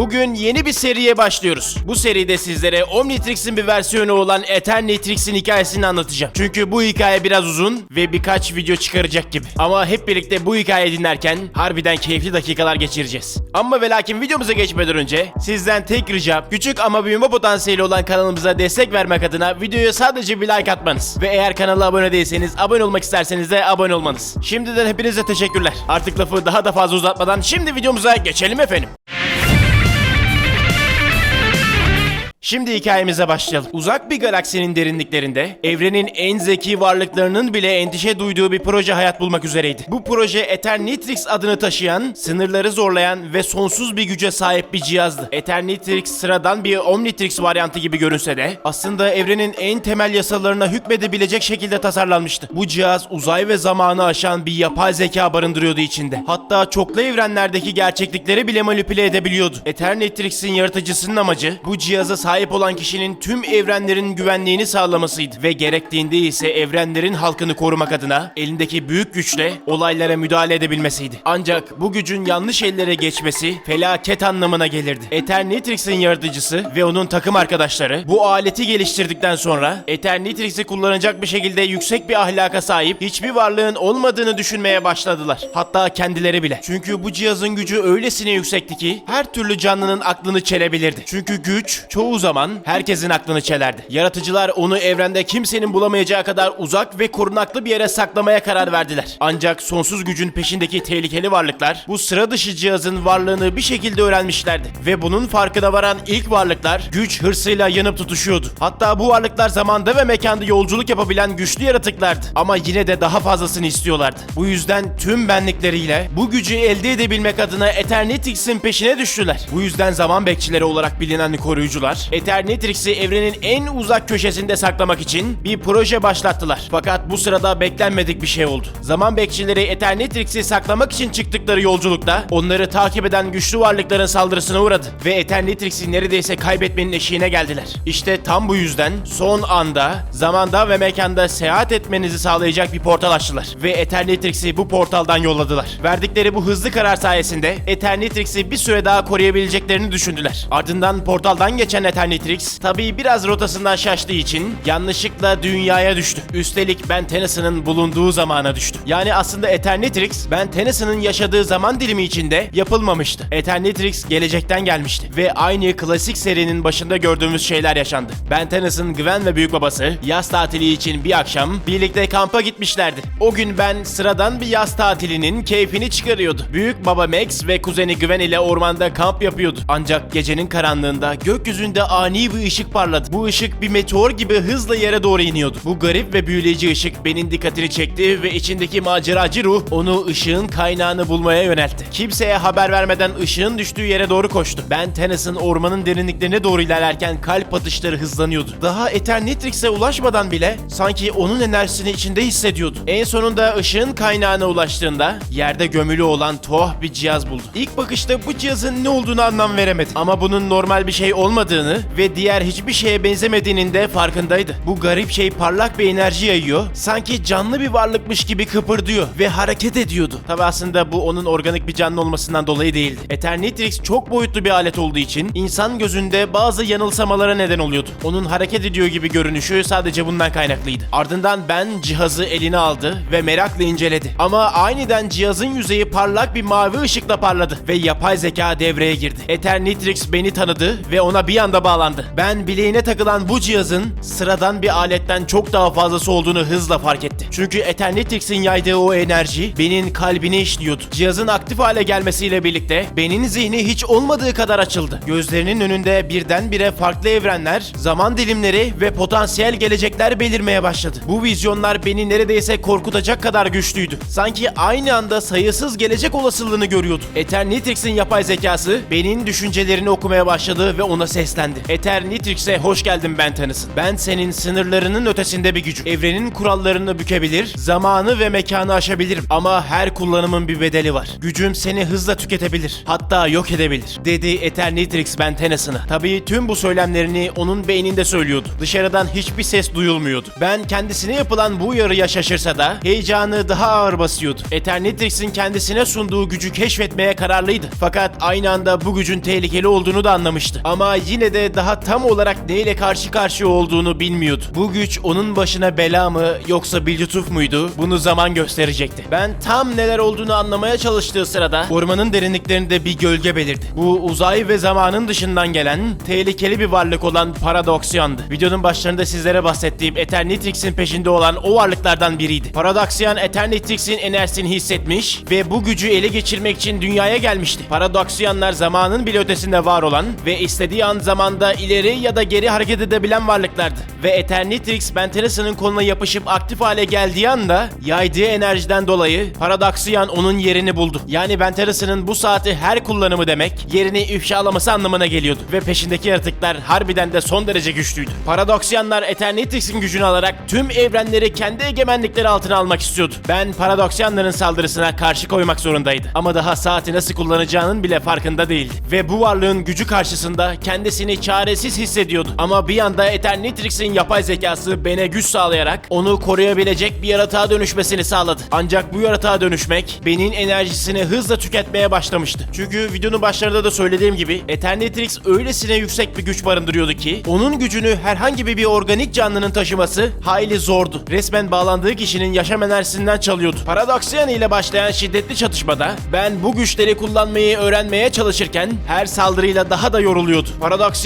Bugün yeni bir seriye başlıyoruz. Bu seride sizlere Omnitrix'in bir versiyonu olan Eternatrix'in hikayesini anlatacağım. Çünkü bu hikaye biraz uzun ve birkaç video çıkaracak gibi. Ama hep birlikte bu hikayeyi dinlerken harbiden keyifli dakikalar geçireceğiz. Ama ve lakin videomuza geçmeden önce sizden tek ricam küçük ama büyüme potansiyeli olan kanalımıza destek vermek adına videoya sadece bir like atmanız. Ve eğer kanala abone değilseniz abone olmak isterseniz de abone olmanız. Şimdiden hepinize teşekkürler. Artık lafı daha da fazla uzatmadan şimdi videomuza geçelim efendim. Şimdi hikayemize başlayalım. Uzak bir galaksinin derinliklerinde evrenin en zeki varlıklarının bile endişe duyduğu bir proje hayat bulmak üzereydi. Bu proje Eternitrix adını taşıyan, sınırları zorlayan ve sonsuz bir güce sahip bir cihazdı. Eternitrix sıradan bir Omnitrix varyantı gibi görünse de aslında evrenin en temel yasalarına hükmedebilecek şekilde tasarlanmıştı. Bu cihaz uzay ve zamanı aşan bir yapay zeka barındırıyordu içinde. Hatta çoklu evrenlerdeki gerçeklikleri bile manipüle edebiliyordu. Eternitrix'in yaratıcısının amacı bu cihaza sahip olan kişinin tüm evrenlerin güvenliğini sağlamasıydı ve gerektiğinde ise evrenlerin halkını korumak adına elindeki büyük güçle olaylara müdahale edebilmesiydi. Ancak bu gücün yanlış ellere geçmesi felaket anlamına gelirdi. Eternitrix'in yaratıcısı ve onun takım arkadaşları bu aleti geliştirdikten sonra Eternitrix'i kullanacak bir şekilde yüksek bir ahlaka sahip hiçbir varlığın olmadığını düşünmeye başladılar. Hatta kendileri bile. Çünkü bu cihazın gücü öylesine yüksekti ki her türlü canlının aklını çelebilirdi. Çünkü güç çoğu zaman herkesin aklını çelerdi. Yaratıcılar onu evrende kimsenin bulamayacağı kadar uzak ve korunaklı bir yere saklamaya karar verdiler. Ancak sonsuz gücün peşindeki tehlikeli varlıklar bu sıra dışı cihazın varlığını bir şekilde öğrenmişlerdi. Ve bunun farkına varan ilk varlıklar güç hırsıyla yanıp tutuşuyordu. Hatta bu varlıklar zamanda ve mekanda yolculuk yapabilen güçlü yaratıklardı. Ama yine de daha fazlasını istiyorlardı. Bu yüzden tüm benlikleriyle bu gücü elde edebilmek adına Eternatrix'in peşine düştüler. Bu yüzden zaman bekçileri olarak bilinen koruyucular Eternatrix'i evrenin en uzak köşesinde saklamak için bir proje başlattılar. Fakat bu sırada beklenmedik bir şey oldu. Zaman bekçileri Eternatrix'i saklamak için çıktıkları yolculukta onları takip eden güçlü varlıkların saldırısına uğradı ve Eternatrix'i neredeyse kaybetmenin eşiğine geldiler. İşte tam bu yüzden son anda, zamanda ve mekanda seyahat etmenizi sağlayacak bir portal açtılar ve Eternatrix'i bu portaldan yolladılar. Verdikleri bu hızlı karar sayesinde Eternatrix'i bir süre daha koruyabileceklerini düşündüler. Ardından portaldan geçen Eternatrix tabii biraz rotasından şaştığı için yanlışlıkla dünyaya düştü. Üstelik Ben Tennyson'ın bulunduğu zamana düştü. Yani aslında Eternatrix Ben Tennyson'ın yaşadığı zaman dilimi içinde yapılmamıştı. Eternatrix gelecekten gelmişti ve aynı klasik serinin başında gördüğümüz şeyler yaşandı. Ben Tennyson, Gwen ve büyük babası yaz tatili için bir akşam birlikte kampa gitmişlerdi. O gün Ben sıradan bir yaz tatilinin keyfini çıkarıyordu. Büyük baba Max ve kuzeni Gwen ile ormanda kamp yapıyordu. Ancak gecenin karanlığında gökyüzünde ani bir ışık parladı. Bu ışık bir meteor gibi hızla yere doğru iniyordu. Bu garip ve büyüleyici ışık Ben'in dikkatini çekti ve içindeki maceracı ruh onu ışığın kaynağını bulmaya yöneltti. Kimseye haber vermeden ışığın düştüğü yere doğru koştu. Ben Tennyson ormanın derinliklerine doğru ilerlerken kalp atışları hızlanıyordu. Daha Eternatrix'e ulaşmadan bile sanki onun enerjisini içinde hissediyordu. En sonunda ışığın kaynağına ulaştığında yerde gömülü olan tuhaf bir cihaz buldu. İlk bakışta bu cihazın ne olduğunu anlam veremedi. Ama bunun normal bir şey olmadığını ve diğer hiçbir şeye benzemediğinin de farkındaydı. Bu garip şey parlak bir enerji yayıyor. Sanki canlı bir varlıkmış gibi kıpırdıyor ve hareket ediyordu. Tabi aslında bu onun organik bir canlı olmasından dolayı değildi. Eternatrix çok boyutlu bir alet olduğu için insan gözünde bazı yanılsamalara neden oluyordu. Onun hareket ediyor gibi görünüşü sadece bundan kaynaklıydı. Ardından ben cihazı eline aldı ve merakla inceledi. Ama aniden cihazın yüzeyi parlak bir mavi ışıkla parladı ve yapay zeka devreye girdi. Eternatrix beni tanıdı ve ona bir anda bağlandı. Ben bileğine takılan bu cihazın sıradan bir aletten çok daha fazlası olduğunu hızla fark etti. Çünkü Eternatrix'in yaydığı o enerji benim kalbine işliyordu. Cihazın aktif hale gelmesiyle birlikte benim zihni hiç olmadığı kadar açıldı. Gözlerinin önünde birdenbire farklı evrenler, zaman dilimleri ve potansiyel gelecekler belirmeye başladı. Bu vizyonlar beni neredeyse korkutacak kadar güçlüydü. Sanki aynı anda sayısız gelecek olasılığını görüyordu. Eternatrix'in yapay zekası benim düşüncelerini okumaya başladı ve ona seslendi. Eternitrix'e hoş geldin Ben Tennyson. Ben senin sınırlarının ötesinde bir gücüm. Evrenin kurallarını bükebilir, zamanı ve mekanı aşabilirim. Ama her kullanımın bir bedeli var. Gücüm seni hızla tüketebilir. Hatta yok edebilir. Dedi Eternitrix Ben Tennyson'a. Tabii tüm bu söylemlerini onun beyninde söylüyordu. Dışarıdan hiçbir ses duyulmuyordu. Ben kendisine yapılan bu uyarıya şaşırsa da heyecanı daha ağır basıyordu. Eternitrix'in kendisine sunduğu gücü keşfetmeye kararlıydı. Fakat aynı anda bu gücün tehlikeli olduğunu da anlamıştı. Ama yine de daha tam olarak neyle karşı karşıya olduğunu bilmiyordu. Bu güç onun başına bela mı yoksa bir lütuf muydu? Bunu zaman gösterecekti. Ben tam neler olduğunu anlamaya çalıştığı sırada ormanın derinliklerinde bir gölge belirdi. Bu uzay ve zamanın dışından gelen tehlikeli bir varlık olan Paradoksyan'dı. Videonun başlarında sizlere bahsettiğim Eternitrix'in peşinde olan o varlıklardan biriydi. Paradoksyan Eternitrix'in enerjisini hissetmiş ve bu gücü ele geçirmek için dünyaya gelmişti. Paradoksyanlar zamanın bile ötesinde var olan ve istediği an zamanda ileri ya da geri hareket edebilen varlıklardı. Ve Eternitrix Ben Tennyson'ın koluna yapışıp aktif hale geldiği anda yaydığı enerjiden dolayı Paradoksyan onun yerini buldu. Yani Ben Tennyson'ın bu saati her kullanımı demek yerini ifşalaması anlamına geliyordu. Ve peşindeki yaratıklar harbiden de son derece güçlüydü. Paradoksyanlar Eternitrix'in gücünü alarak tüm evrenleri kendi egemenlikleri altına almak istiyordu. Ben Paradoksyanların saldırısına karşı koymak zorundaydı. Ama daha saati nasıl kullanacağının bile farkında değildi. Ve bu varlığın gücü karşısında kendisini çaresiz hissediyordu. Ama bir anda Eternitrix'in yapay zekası Ben'e güç sağlayarak onu koruyabilecek bir yaratığa dönüşmesini sağladı. Ancak bu yaratığa dönüşmek Ben'in enerjisini hızla tüketmeye başlamıştı. Çünkü videonun başlarında da söylediğim gibi Eternitrix öylesine yüksek bir güç barındırıyordu ki onun gücünü herhangi bir, organik canlının taşıması hayli zordu. Resmen bağlandığı kişinin yaşam enerjisinden çalıyordu. Paradoksiyan ile başlayan şiddetli çatışmada ben bu güçleri kullanmayı öğrenmeye çalışırken her saldırıyla daha da yoruluyordu.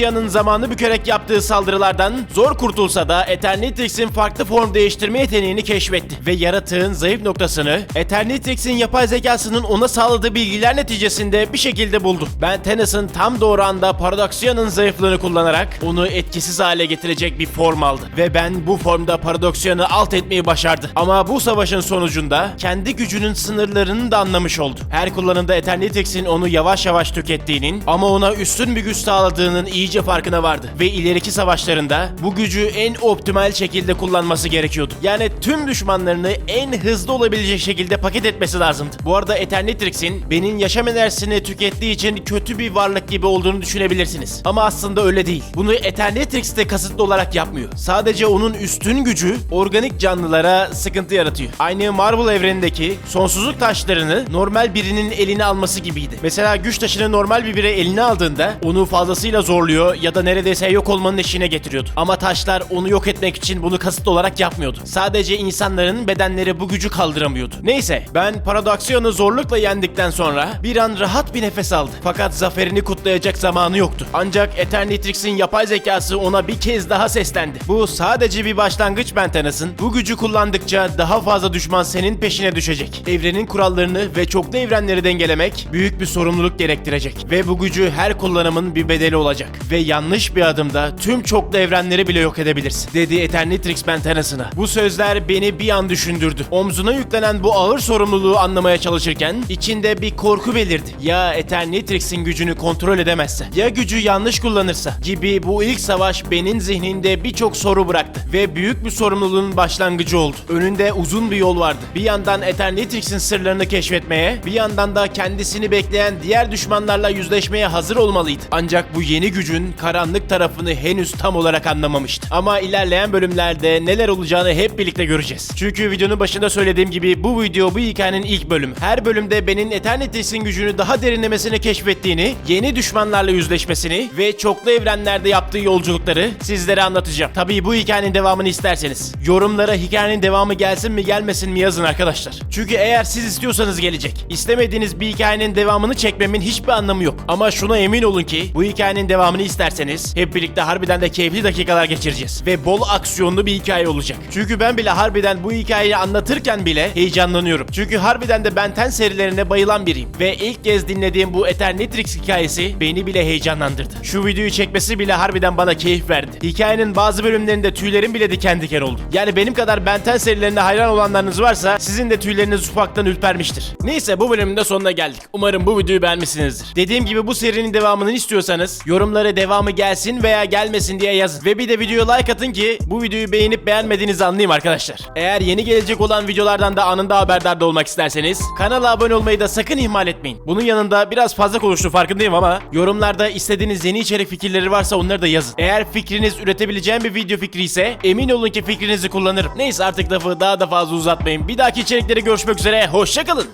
Paradoksiyanın zamanı bükerek yaptığı saldırılardan zor kurtulsa da Eternitrix'in farklı form değiştirme yeteneğini keşfetti ve yaratığın zayıf noktasını Eternitrix'in yapay zekasının ona sağladığı bilgiler neticesinde bir şekilde buldu. Ben Tennyson tam doğru anda Paradoksiya'nın zayıflığını kullanarak onu etkisiz hale getirecek bir form aldı. Ve ben bu formda Paradoksiya'nı alt etmeyi başardı. Ama bu savaşın sonucunda kendi gücünün sınırlarını da anlamış oldu. Her kullanımda Eternitrix'in onu yavaş yavaş tükettiğinin ama ona üstün bir güç sağladığının iyice farkına vardı. Ve ileriki savaşlarında bu gücü en optimal şekilde kullanması gerekiyordu. Yani tüm düşmanlarını en hızlı olabilecek şekilde paket etmesi lazımdı. Bu arada Eternitrix'in benim yaşam enerjisini tükettiği için kötü bir varlık gibi olduğunu düşünebilirsiniz. Ama aslında öyle değil. Bunu Eternitrix de kasıtlı olarak yapmıyor. Sadece onun üstün gücü organik canlılara sıkıntı yaratıyor. Aynı Marvel evrenindeki sonsuzluk taşlarını normal birinin eline alması gibiydi. Mesela güç taşını normal bir birey eline aldığında onu fazlasıyla zorluyor ya da neredeyse yok olmanın eşiğine getiriyordu. Ama taşlar onu yok etmek için bunu kasıtlı olarak yapmıyordu. Sadece insanların bedenleri bu gücü kaldıramıyordu. Neyse ben Paradoksiyon'u zorlukla yendikten sonra bir an rahat bir nefes aldı. Fakat zaferini kutlayacak zamanı yoktu. Ancak Eternitrix'in yapay zekası ona bir kez daha seslendi. Bu sadece bir başlangıç Ben Tennyson. Bu gücü kullandıkça daha fazla düşman senin peşine düşecek. Evrenin kurallarını ve çoklu evrenleri dengelemek büyük bir sorumluluk gerektirecek. Ve bu gücü her kullanımın bir bedeli olacak. Ve yanlış bir adımda tüm çoklu evrenleri bile yok edebilirsin. Dedi Eternitrix Ben Tennyson'a. Bu sözler beni bir an düşündürdü. Omzuna yüklenen bu ağır sorumluluğu anlamaya çalışırken içinde bir korku belirdi. Ya Eternitrix'in gücünü kontrol edemezse, ya gücü yanlış kullanırsa gibi bu ilk savaş benim zihninde birçok soru bıraktı ve büyük bir sorumluluğun başlangıcı oldu. Önünde uzun bir yol vardı. Bir yandan Eternitrix'in sırlarını keşfetmeye, bir yandan da kendisini bekleyen diğer düşmanlarla yüzleşmeye hazır olmalıydı. Ancak bu yeni gücün karanlık tarafını henüz tam olarak anlamamıştı. Ama ilerleyen bölümlerde neler olacağını hep birlikte göreceğiz. Çünkü videonun başında söylediğim gibi bu video bu hikayenin ilk bölümü. Her bölümde Ben'in Eternitrix'in gücünü daha derinlemesine keşfettiğini, yeni düşmanlarla yüzleşmesini ve çoklu evrenlerde yaptığı yolculukları sizlere anlatacağım. Tabii bu hikayenin devamını isterseniz yorumlara hikayenin devamı gelsin mi gelmesin mi yazın arkadaşlar. Çünkü eğer siz istiyorsanız gelecek. İstemediğiniz bir hikayenin devamını çekmemin hiçbir anlamı yok. Ama şuna emin olun ki bu hikayenin devamını isterseniz hep birlikte harbiden de keyifli dakikalar geçireceğiz. Ve bol aksiyonlu bir hikaye olacak. Çünkü ben bile harbiden bu hikayeyi anlatırken bile heyecanlanıyorum. Çünkü harbiden de Ben 10 serilerine bayılan biriyim. Ve ilk kez dinlediğim bu Eternitrix hikayesi beni bile heyecanlandırdı. Şu videoyu çekmesi bile harbiden bana keyif verdi. Hikayenin bazı bölümlerinde tüylerim bile diken diken oldu. Yani benim kadar Ben 10 serilerine hayran olanlarınız varsa sizin de tüyleriniz ufaktan ürpermiştir. Neyse bu bölümün de sonuna geldik. Umarım bu videoyu beğenmişsinizdir. Dediğim gibi bu serinin devamını istiyorsanız yorumlara devamı gelsin veya gelmesin diye yazın. Ve bir de videoya like atın ki bu videoyu beğenip beğenmediğinizi anlayayım arkadaşlar. Eğer yeni gelecek olan videolardan da anında haberdar da olmak isterseniz kanala abone olmayı da sakın ihmal etmeyin. Bunun yanında biraz fazla konuştum farkındayım ama yorumlarda istediğiniz yeni içerik fikirleri varsa onları da yazın. Eğer fikriniz üretebileceğim bir video fikri ise emin olun ki fikrinizi kullanırım. Neyse artık lafı daha da fazla uzatmayın. Bir dahaki içerikleri görüşmek üzere. Hoşçakalın.